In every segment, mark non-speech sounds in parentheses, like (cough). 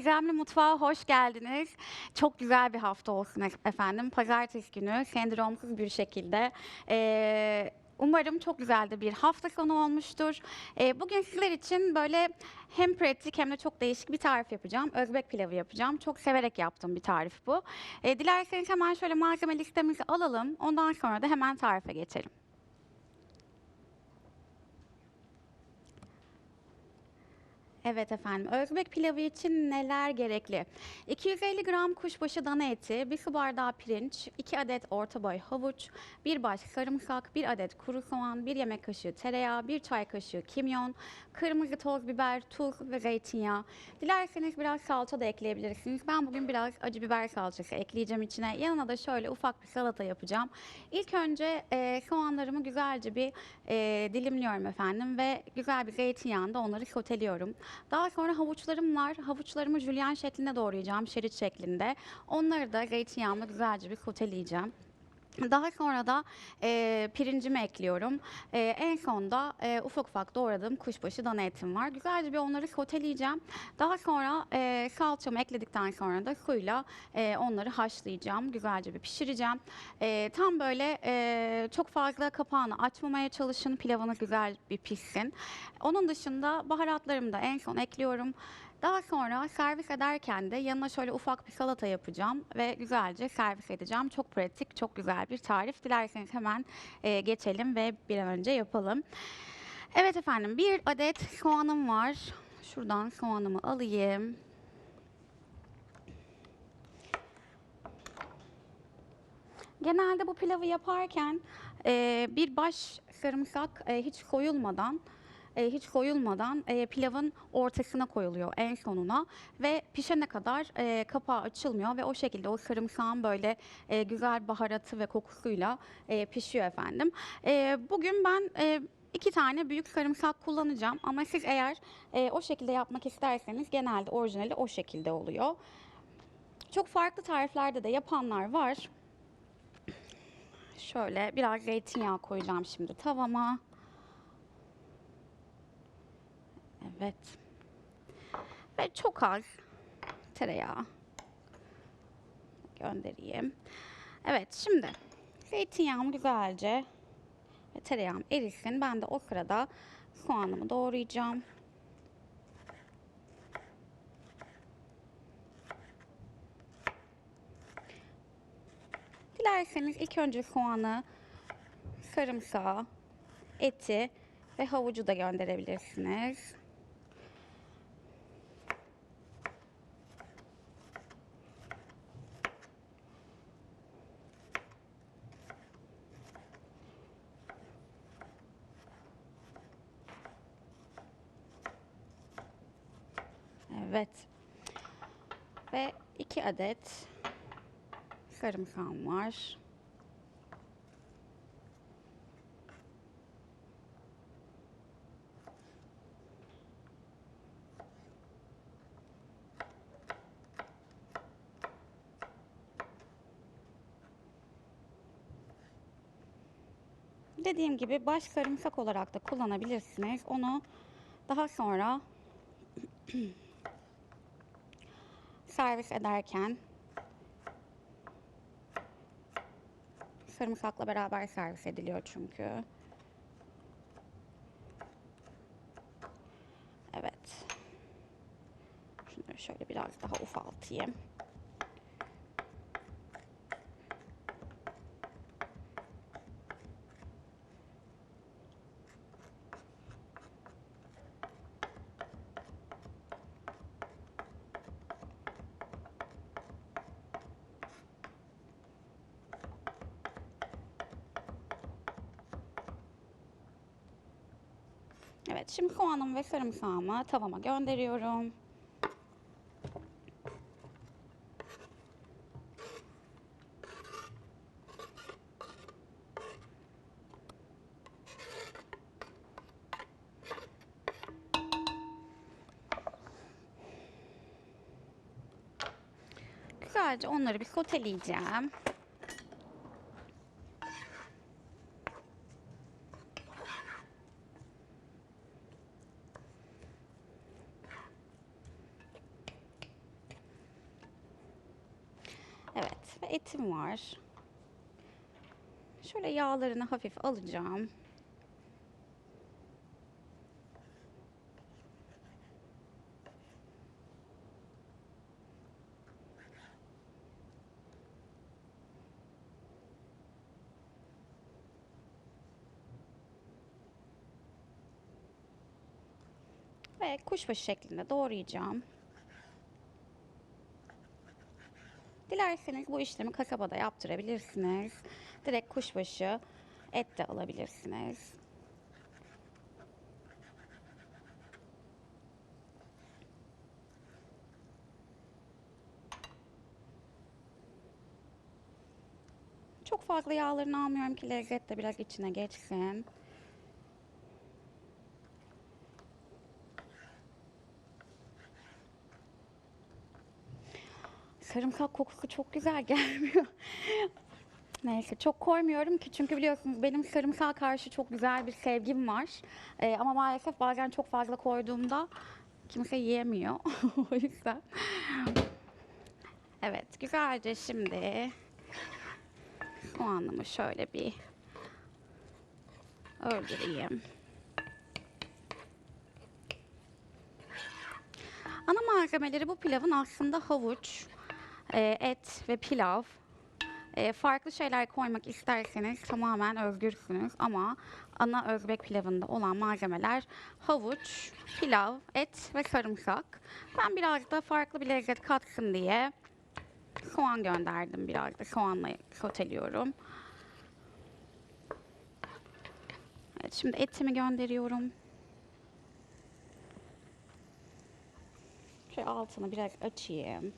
Gizemli Mutfağa hoş geldiniz. Çok güzel bir hafta olsun e- efendim. Pazartesi günü sendromsuz bir şekilde. eee, umarım çok güzel de bir hafta sonu olmuştur. Eee, bugün sizler için böyle hem pratik hem de çok değişik bir tarif yapacağım. Özbek pilavı yapacağım. Çok severek yaptığım bir tarif bu. Eee, dilerseniz hemen şöyle malzeme listemizi alalım. Ondan sonra da hemen tarife geçelim. Evet efendim. Özbek pilavı için neler gerekli? 250 gram kuşbaşı dana eti, 1 su bardağı pirinç, 2 adet orta boy havuç, 1 baş sarımsak, 1 adet kuru soğan, 1 yemek kaşığı tereyağı, 1 çay kaşığı kimyon, kırmızı toz biber, tuz ve zeytinyağı. Dilerseniz biraz salça da ekleyebilirsiniz. Ben bugün biraz acı biber salçası ekleyeceğim içine. Yanına da şöyle ufak bir salata yapacağım. İlk önce e, soğanlarımı güzelce bir e, dilimliyorum efendim ve güzel bir zeytinyağında onları soteliyorum. Daha sonra havuçlarım var. Havuçlarımı jülyen şeklinde doğrayacağım, şerit şeklinde. Onları da zeytinyağımla güzelce bir soteleyeceğim. Daha sonra da e, pirincimi ekliyorum. E, en sonda e, ufak ufak doğradığım kuşbaşı dana etim var. Güzelce bir onları soteleyeceğim. Daha sonra e, salçamı ekledikten sonra da suyla e, onları haşlayacağım. Güzelce bir pişireceğim. E, tam böyle e, çok fazla kapağını açmamaya çalışın. Pilavını güzel bir pişsin. Onun dışında baharatlarımı da en son ekliyorum. Daha sonra servis ederken de yanına şöyle ufak bir salata yapacağım ve güzelce servis edeceğim. Çok pratik, çok güzel bir tarif. Dilerseniz hemen e, geçelim ve bir an önce yapalım. Evet efendim bir adet soğanım var. Şuradan soğanımı alayım. Genelde bu pilavı yaparken e, bir baş sarımsak e, hiç koyulmadan e, hiç koyulmadan e, pilavın ortasına koyuluyor en sonuna ve pişene kadar e, kapağı açılmıyor ve o şekilde o sarımsağın böyle e, güzel baharatı ve kokusuyla e, pişiyor efendim. E, bugün ben e, iki tane büyük sarımsak kullanacağım ama siz eğer e, o şekilde yapmak isterseniz genelde orijinali o şekilde oluyor. Çok farklı tariflerde de yapanlar var. Şöyle biraz zeytinyağı koyacağım şimdi tavama. Evet. Ve çok az tereyağı göndereyim. Evet şimdi zeytinyağım güzelce ve tereyağım erisin. Ben de o sırada soğanımı doğrayacağım. Dilerseniz ilk önce soğanı, sarımsağı, eti ve havucu da gönderebilirsiniz. Evet. Ve iki adet sarımsağım var. Dediğim gibi baş sarımsak olarak da kullanabilirsiniz. Onu daha sonra (clears throat) servis ederken sarımsakla beraber servis ediliyor çünkü. Evet. Şunları şöyle biraz daha ufaltayım. Evet, şimdi soğanımı ve sarımsağımı tavama gönderiyorum. Güzelce onları bir soteleyeceğim. Evet ve etim var. Şöyle yağlarını hafif alacağım. Ve kuşbaşı şeklinde doğrayacağım. Dilerseniz bu işlemi kasabada yaptırabilirsiniz. Direkt kuşbaşı et de alabilirsiniz. Çok fazla yağlarını almıyorum ki lezzet de biraz içine geçsin. Sarımsak kokusu çok güzel (laughs) gelmiyor. Neyse çok koymuyorum ki çünkü biliyorsunuz benim sarımsağa karşı çok güzel bir sevgim var. Ee, ama maalesef bazen çok fazla koyduğumda kimse yiyemiyor. (laughs) o yüzden. Evet güzelce şimdi soğanımı şöyle bir öldüreyim. Ana malzemeleri bu pilavın aslında havuç, e, et ve pilav. E, farklı şeyler koymak isterseniz tamamen özgürsünüz ama ana Özbek pilavında olan malzemeler havuç, pilav, et ve sarımsak. Ben biraz da farklı bir lezzet katsın diye soğan gönderdim biraz da soğanla soteliyorum. Evet, şimdi etimi gönderiyorum. Şöyle altını biraz açayım.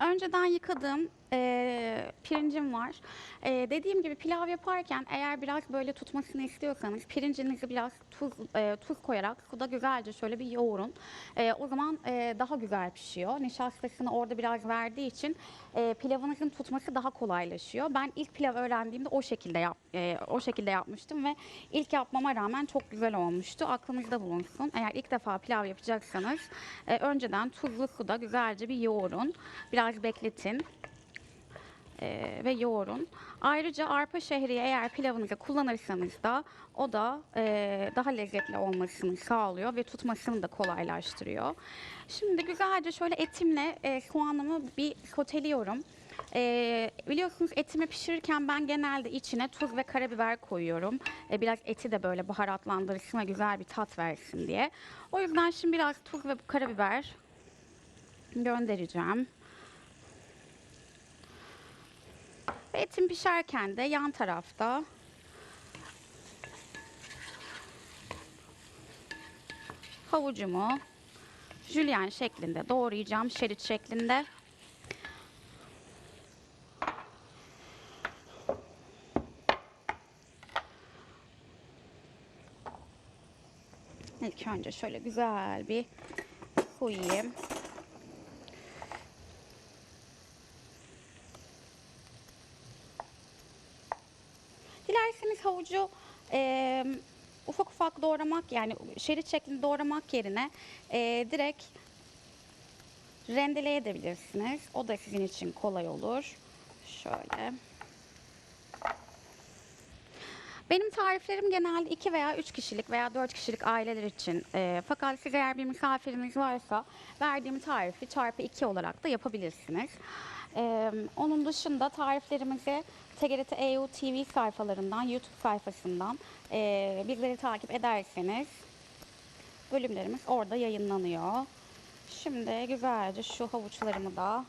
Önceden yıkadığım eee, pirincim var. Eee, dediğim gibi pilav yaparken eğer biraz böyle tutmasını istiyorsanız pirincinizi biraz tuz eee, tuz koyarak suda güzelce şöyle bir yoğurun. Eee, o zaman eee, daha güzel pişiyor. Nişastasını orada biraz verdiği için eee, pilavınızın tutması daha kolaylaşıyor. Ben ilk pilav öğrendiğimde o şekilde yap, eee, o şekilde yapmıştım ve ilk yapmama rağmen çok güzel olmuştu. Aklınızda bulunsun. Eğer ilk defa pilav yapacaksanız eee, önceden tuzlu suda güzelce bir yoğurun. Biraz bekletin eee, ve yoğurun. Ayrıca arpa şehriye eğer pilavınıza kullanırsanız da o da eee, daha lezzetli olmasını sağlıyor ve tutmasını da kolaylaştırıyor. Şimdi güzelce şöyle etimle eee, soğanımı bir soteliyorum. Eee, biliyorsunuz etimi pişirirken ben genelde içine tuz ve karabiber koyuyorum. E, biraz eti de böyle baharatlandırsın ve güzel bir tat versin diye. O yüzden şimdi biraz tuz ve karabiber göndereceğim. Ve etim pişerken de yan tarafta havucumu jülyen şeklinde doğrayacağım, şerit şeklinde. İlk önce şöyle güzel bir koyayım. Dilerseniz havucu e, ufak ufak doğramak yani şerit şeklinde doğramak yerine e, direkt rendeleyebilirsiniz. O da sizin için kolay olur. Şöyle. Benim tariflerim genelde 2 veya 3 kişilik veya 4 kişilik aileler için. E, fakat siz eğer bir misafiriniz varsa verdiğim tarifi çarpı 2 olarak da yapabilirsiniz. E, onun dışında tariflerimizi TGRT EU TV sayfalarından, YouTube sayfasından e, bizleri takip ederseniz bölümlerimiz orada yayınlanıyor. Şimdi güzelce şu havuçlarımı da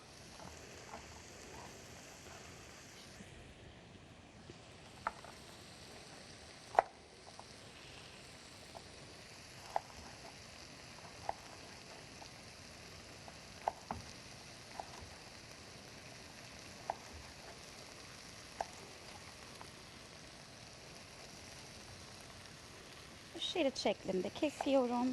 şerit şeklinde kesiyorum.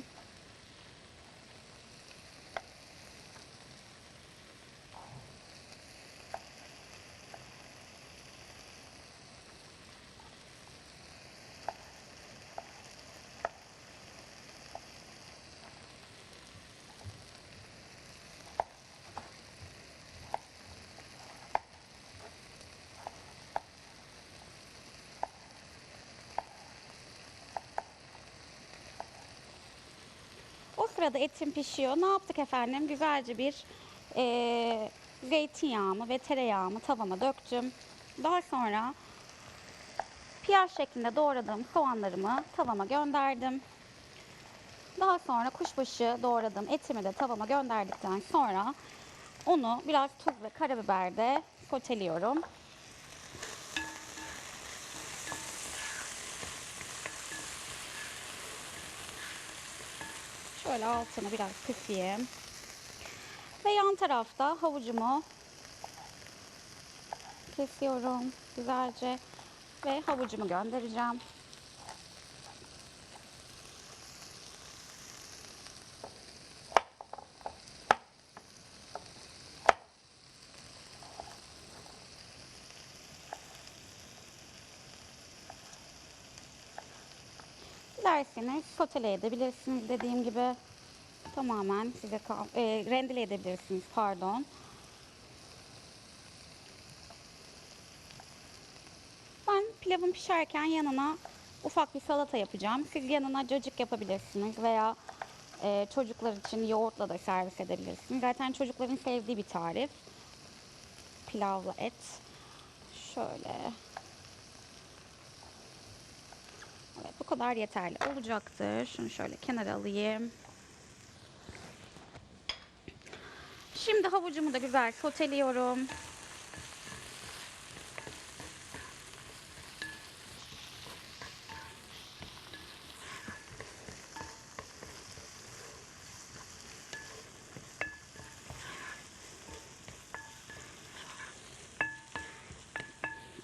Sırada etim pişiyor. Ne yaptık efendim? Güzelce bir eee zeytinyağımı ve tereyağımı tavama döktüm. Daha sonra piyaz şeklinde doğradığım soğanlarımı tavama gönderdim. Daha sonra kuşbaşı doğradığım etimi de tavama gönderdikten sonra onu biraz tuz ve karabiberle soteliyorum. Şöyle altını biraz kısayım. Ve yan tarafta havucumu kesiyorum güzelce ve havucumu göndereceğim. Dilerseniz sotele edebilirsiniz dediğim gibi. Tamamen size kal e, rendele edebilirsiniz pardon. Ben pilavın pişerken yanına ufak bir salata yapacağım. Siz yanına cacık yapabilirsiniz veya e, çocuklar için yoğurtla da servis edebilirsiniz. Zaten çocukların sevdiği bir tarif. Pilavla et. Şöyle. Evet bu kadar yeterli olacaktır. Şunu şöyle kenara alayım. Şimdi havucumu da güzel soteliyorum.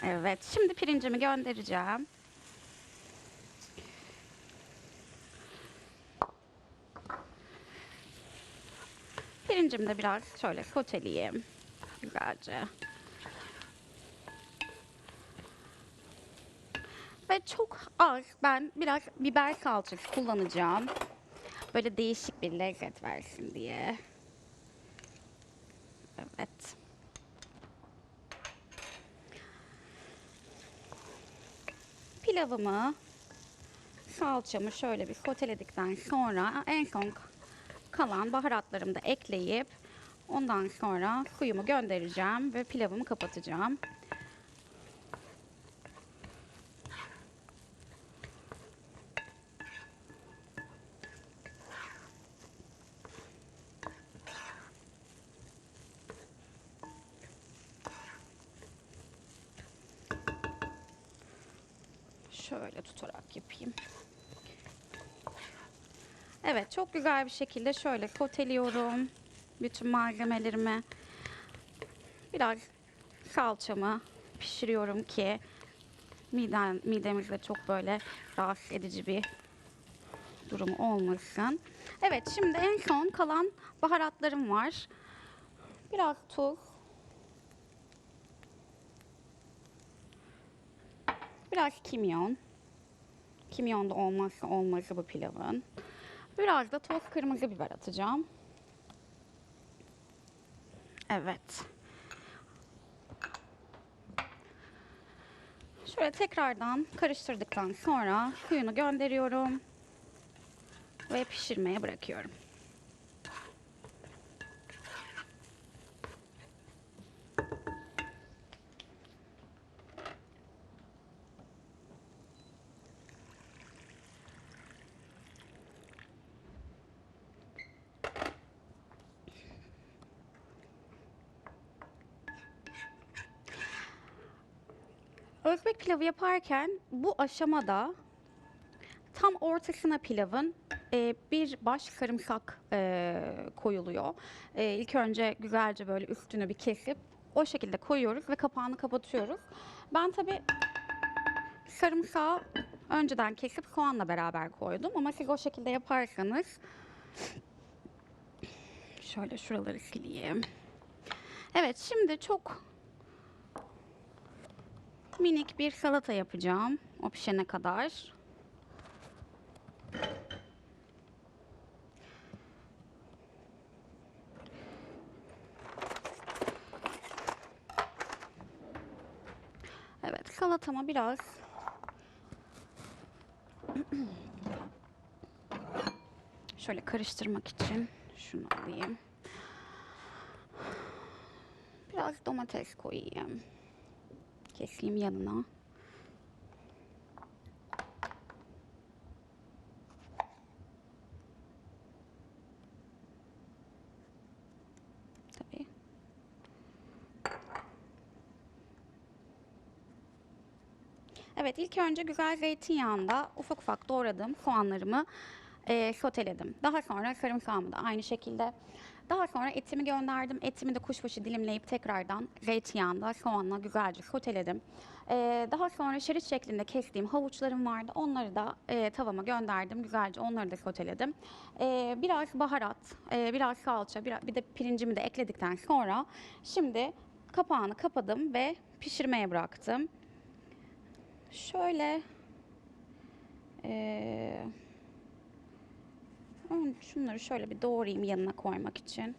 Evet, şimdi pirincimi göndereceğim. Pirincimi de biraz şöyle soteleyeyim. Güzelce. Ve çok az ben biraz biber salçası kullanacağım. Böyle değişik bir lezzet versin diye. Evet. Pilavımı, salçamı şöyle bir soteledikten sonra en son kalan baharatlarımı da ekleyip ondan sonra suyumu göndereceğim ve pilavımı kapatacağım. Evet çok güzel bir şekilde şöyle soteliyorum bütün malzemelerimi. Biraz salçamı pişiriyorum ki miden, midemizde çok böyle rahatsız edici bir durumu olmasın. Evet şimdi en son kalan baharatlarım var. Biraz tuz. Biraz kimyon. Kimyon da olmazsa olmazı bu pilavın. Biraz da toz kırmızı biber atacağım. Evet. Şöyle tekrardan karıştırdıktan sonra suyunu gönderiyorum ve pişirmeye bırakıyorum. Özbek pilavı yaparken bu aşamada tam ortasına pilavın e, bir baş sarımsak e, koyuluyor. E, ilk önce güzelce böyle üstünü bir kesip o şekilde koyuyoruz ve kapağını kapatıyoruz. Ben tabi sarımsağı önceden kesip soğanla beraber koydum ama siz o şekilde yaparsanız şöyle şuraları sileyim. Evet şimdi çok minik bir salata yapacağım o pişene kadar. Evet salatama biraz (clears throat) Şöyle karıştırmak için şunu alayım. Biraz domates koyayım. Keseyim yanına. Evet ilk önce güzel zeytinyağında ufak ufak doğradığım soğanlarımı eee soteledim. Daha sonra sarımsağımı da aynı şekilde. Daha sonra etimi gönderdim. Etimi de kuşbaşı dilimleyip tekrardan zeytinyağında soğanla güzelce soteledim. Eee, daha sonra şerit şeklinde kestiğim havuçlarım vardı. Onları da eee, tavama gönderdim. Güzelce onları da soteledim. Eee, biraz baharat, eee, biraz salça, biraz, bir de pirincimi de ekledikten sonra şimdi kapağını kapadım ve pişirmeye bıraktım. Şöyle ön- şunları şöyle bir doğrayayım yanına koymak için.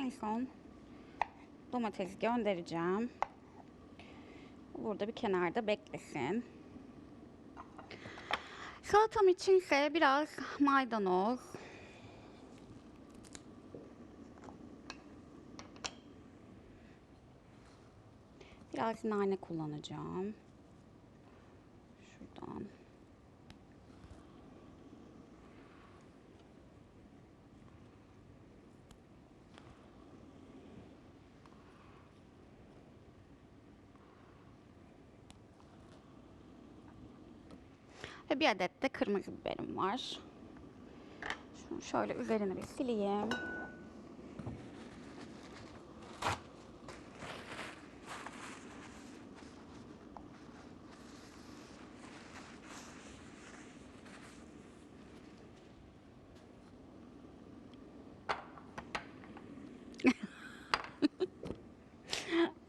En son domatesi göndereceğim. Burada bir kenarda beklesin. Salatam içinse biraz maydanoz, biraz nane kullanacağım. Şuradan. Ve bir adet de kırmızı biberim var. Şunu şöyle üzerine bir sileyim.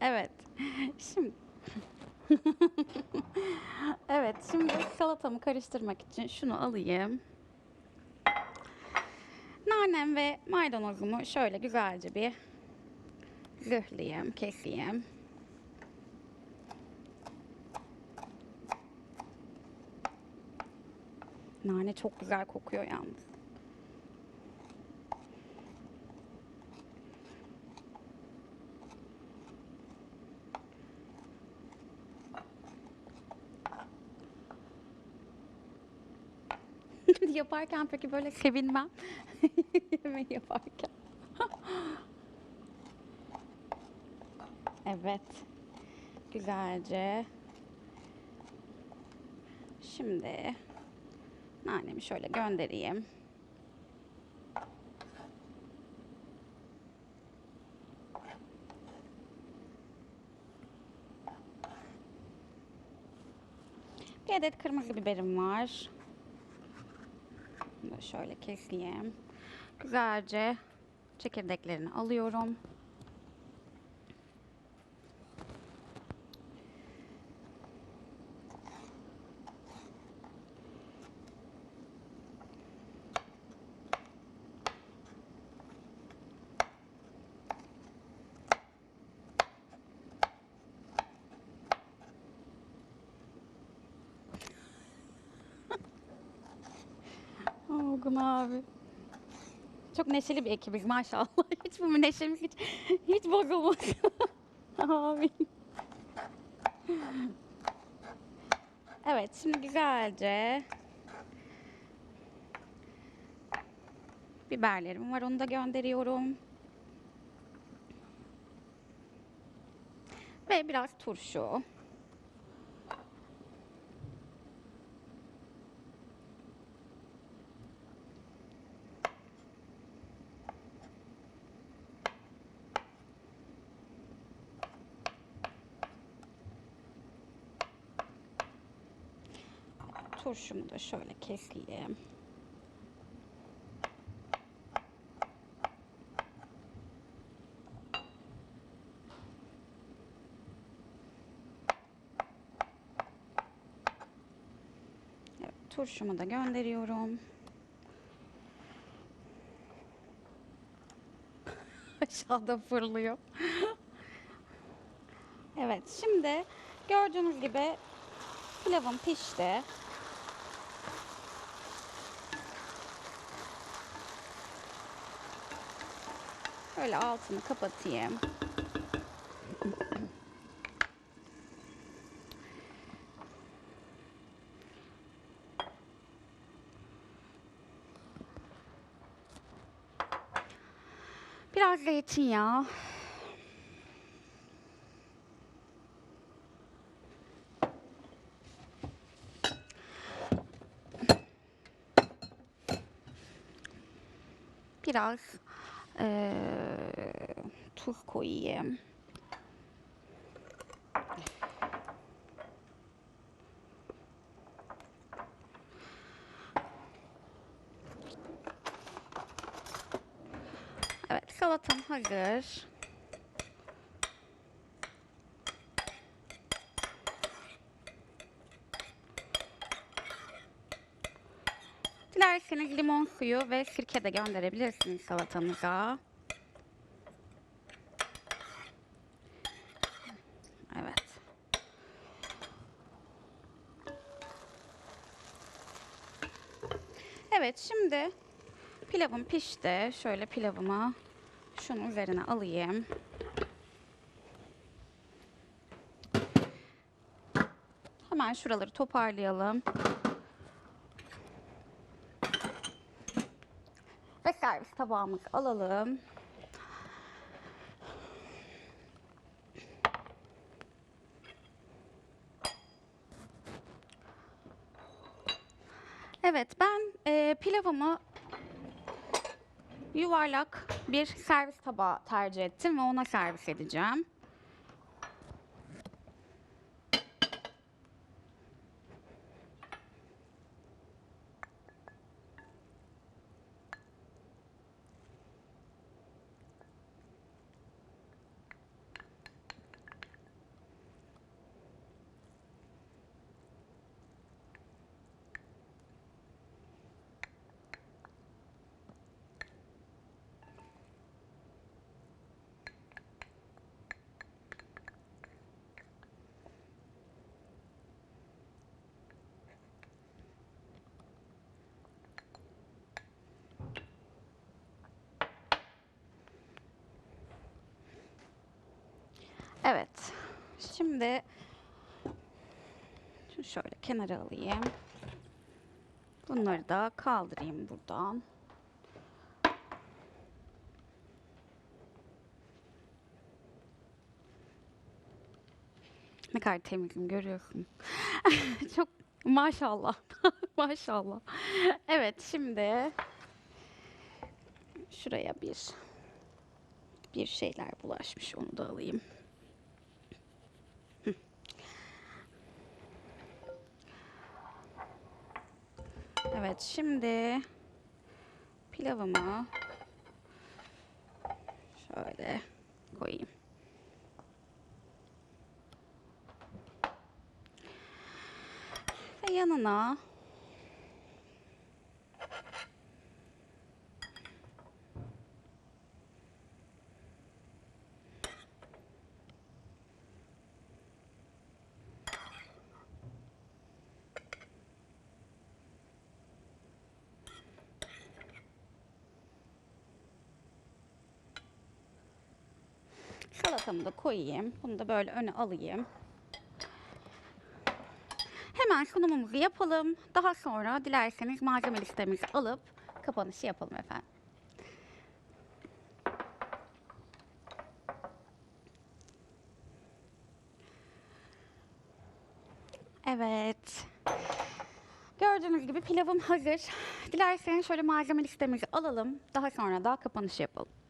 Evet. Şimdi Evet, şimdi salatamı karıştırmak için şunu alayım. Nanem ve maydanozumu şöyle güzelce bir zırhlayayım, keseyim. Nane çok güzel kokuyor yalnız. Yaparken peki böyle sevinmem. (laughs) Yemeği yaparken. (laughs) evet. Güzelce. Şimdi nanemi şöyle göndereyim. Bir adet kırmızı biberim var. Şöyle keseyim. Güzelce çekirdeklerini alıyorum. Olgun abi. Çok neşeli bir ekibiz maşallah. (laughs) Hiç bu neşemiz hiç, hiç bozulmadı. (laughs) abi. Evet şimdi güzelce biberlerim var onu da gönderiyorum. Ve biraz turşu. Turşumu da şöyle keseyim. Evet, turşumu da gönderiyorum. (laughs) Aşağıda fırlıyor. evet, şimdi gördüğünüz gibi pilavım pişti. Böyle altını kapatayım. Biraz zeytinyağı. Biraz eee tuz koyayım. Evet, salatam hazır. Dilerseniz limon suyu ve sirke de gönderebilirsiniz salatanıza. Evet. Evet, şimdi pilavım pişti. Şöyle pilavımı şunun üzerine alayım. Hemen şuraları toparlayalım. Ve servis tabağımızı alalım. Evet ben e, pilavımı yuvarlak bir servis tabağı tercih ettim ve ona servis edeceğim. Evet. Şimdi şöyle kenara alayım. Bunları da kaldırayım buradan. Ne kadar temizim görüyorsun. (laughs) Çok maşallah. (laughs) maşallah. Evet şimdi şuraya bir bir şeyler bulaşmış onu da alayım. Evet şimdi pilavımı şöyle koyayım. Ve yanına salatamı da koyayım. Bunu da böyle öne alayım. Hemen sunumumuzu yapalım. Daha sonra dilerseniz malzeme listemizi alıp kapanışı yapalım efendim. Evet. Gördüğünüz gibi pilavım hazır. Dilerseniz şöyle malzeme listemizi alalım. Daha sonra da kapanış yapalım.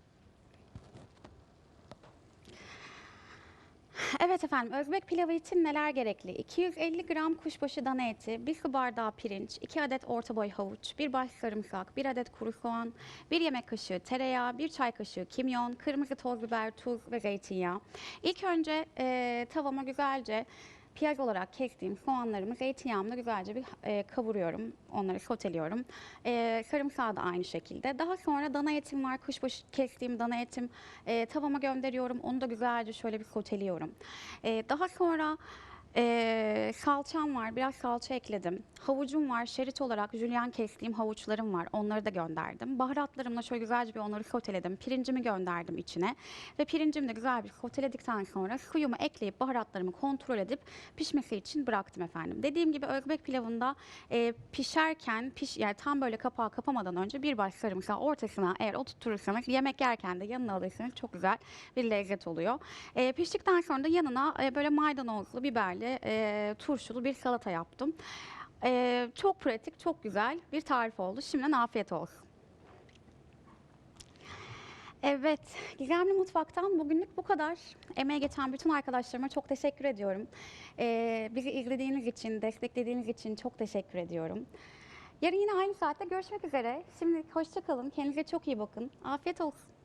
Evet efendim, Özbek pilavı için neler gerekli? 250 gram kuşbaşı dana eti, 1 su bardağı pirinç, 2 adet orta boy havuç, 1 baş sarımsak, 1 adet kuru soğan, 1 yemek kaşığı tereyağı, 1 çay kaşığı kimyon, kırmızı toz biber, tuz ve zeytinyağı. İlk önce eee tavama güzelce piyaz olarak kestiğim soğanlarımı zeytinyağımla güzelce bir e, kavuruyorum. Onları soteliyorum. E, sarımsağı da aynı şekilde. Daha sonra dana etim var. Kuşbaşı kestiğim dana etim e, tavama gönderiyorum. Onu da güzelce şöyle bir soteliyorum. E, daha sonra e, salçam var. Biraz salça ekledim. Havucum var. Şerit olarak jülyen kestiğim havuçlarım var. Onları da gönderdim. Baharatlarımla şöyle güzelce bir onları soteledim. Pirincimi gönderdim içine. Ve pirincimi de güzel bir soteledikten sonra suyumu ekleyip baharatlarımı kontrol edip pişmesi için bıraktım efendim. Dediğim gibi Özbek pilavında e, pişerken piş, yani tam böyle kapağı kapamadan önce bir baş sarımsağı ortasına eğer oturtursanız yemek yerken de yanına alırsanız çok güzel bir lezzet oluyor. E, piştikten sonra da yanına e, böyle maydanozlu, biberli, e, turşulu bir salata yaptım. E, çok pratik, çok güzel bir tarif oldu. Şimdiden afiyet olsun. Evet, Gizemli Mutfak'tan bugünlük bu kadar. Emeğe geçen bütün arkadaşlarıma çok teşekkür ediyorum. Ee, bizi izlediğiniz için, desteklediğiniz için çok teşekkür ediyorum. Yarın yine aynı saatte görüşmek üzere. Şimdi hoşça kalın, kendinize çok iyi bakın. Afiyet olsun.